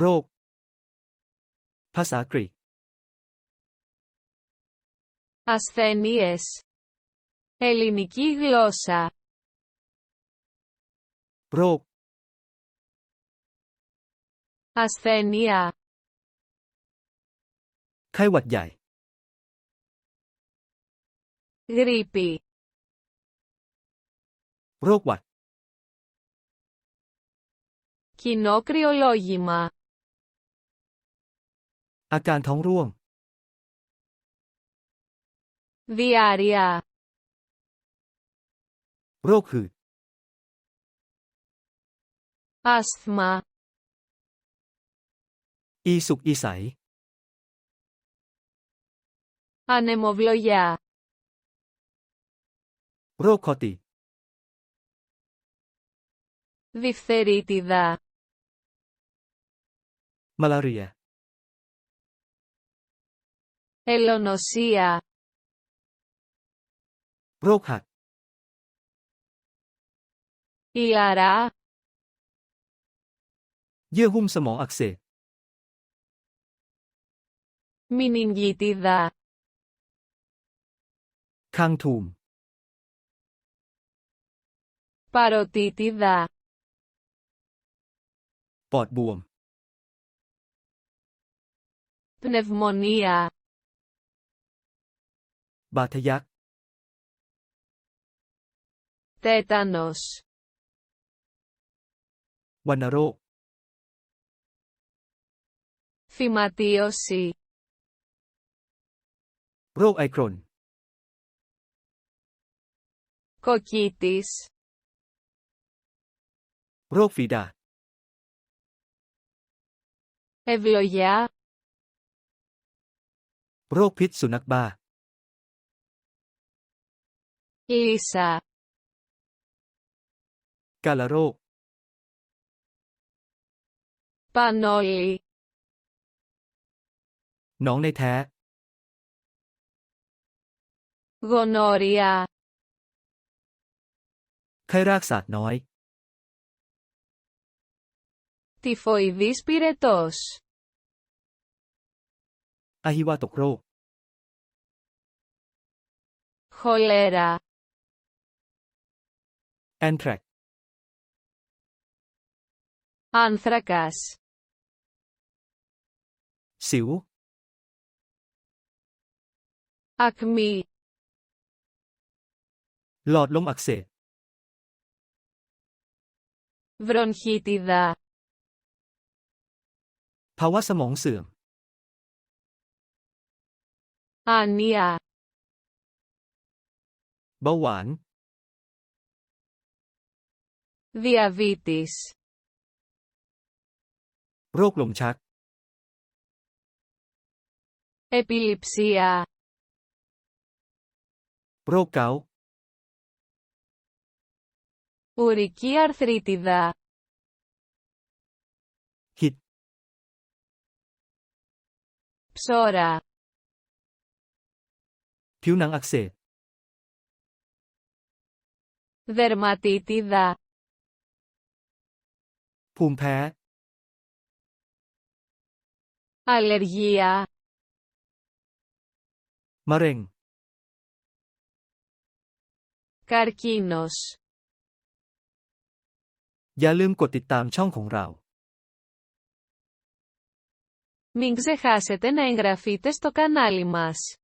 โรคภาษากรีก ασθένειες ελληνική γλώσσα โรค ασθένεια ไข้หวัดใหญ่ γρήπη โรคหวัด κοινό κρυολόγημα อาการท้องร่วง Viaria โรคหืด Asthma อีสุกอีใส α ν ε μ ο β λ o γ i a โรคคอติ i ι φ θ ε ρ ί τ ι δ α มาลาเรีย Ελονοσία. Ρόχα. Ιαρά. เยื่อหุ้มสมองอักเสบ Μηνυγκίτιδα. คางทูม Παροτίτιδα. ปอดบวม Πνευμονία. บาทยัก เตตานอสวันโรคฟิมาติโอซีโรคไอครนโคคิติส โรคฟีดาเอวิโอยาโรคพิษสุนัขบ้าอีสากาลาโรคปานโนลีน้องในแท้โกนอริยาไข้รากสัตว์น้อยติฟอยดิสปิเรตอสอาหิวาตกโรคโคเลรา Anthrax. Άνθρακας. Σιου. Ακμή. หลอดลมอักเสบ Βρονχίτιδα. ภาวะสมองเสื่อม Ανία. เบาหวาน Diabetes โรคลมชัก Επιληψία โรคเกาต์ Ουρική αρθρίτιδα หิด Ψώρα ผิวหนังอักเสบ Δερματίτιδα ภูมิแพ้ Αλλεργία มะเร็ง Καρκίνος อย่าลืมกดติดตามช่องของเรา Μην ξεχάσετε να εγγραφείτε στο κανάλι μας.